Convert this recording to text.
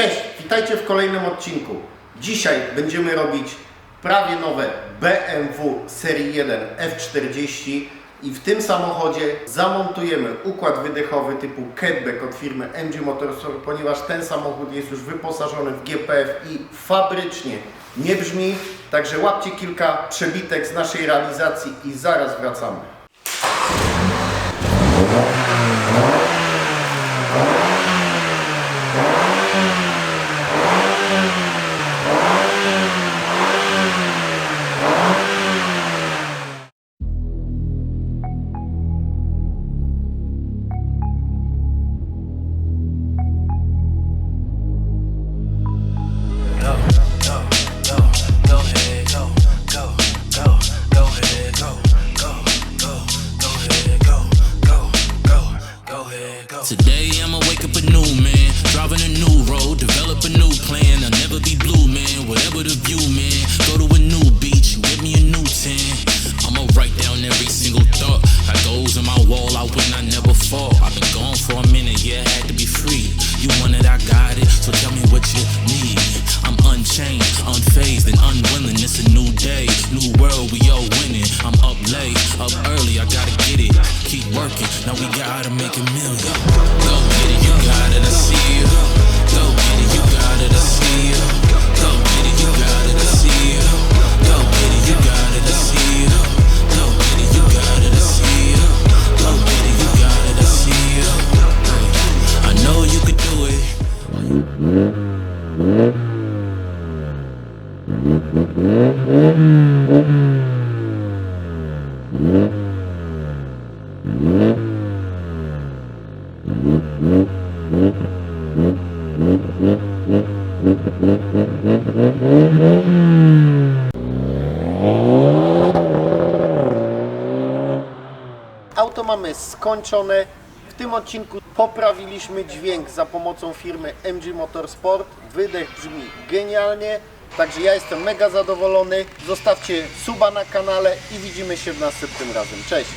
Cześć, witajcie w kolejnym odcinku. Dzisiaj będziemy robić prawie nowe BMW serii 1 F40 i w tym samochodzie zamontujemy układ wydechowy typu Catback od firmy MG Motorsport, ponieważ ten samochód jest już wyposażony w GPF i fabrycznie nie brzmi. Także łapcie kilka przebitek z naszej realizacji i zaraz wracamy. Today I'ma wake up a new man, driving a new road, develop a new plan. I'll never be blue, man. Whatever the view, man. Go to a new beach give me a new tan. I'ma write down every single thought. I goes on my wall, I win, I never fall. I've been gone for a minute, winning. I'm up late, up early, I gotta get it. Keep working, now we gotta make a million. Go get it, you got it, I see you. Go get it, you got it, I see you. Go get it, you got it, I see you. Go get it, you got it, I see you. Go get it, you got it, I see you. Go get it, you got it, I see you. I know you could do it. Mm-hmm. Auto mamy skończone. W tym odcinku poprawiliśmy dźwięk za pomocą firmy MG Motorsport. Wydech brzmi genialnie. Także ja jestem mega zadowolony. Zostawcie suba na kanale i widzimy się w następnym razem. Cześć!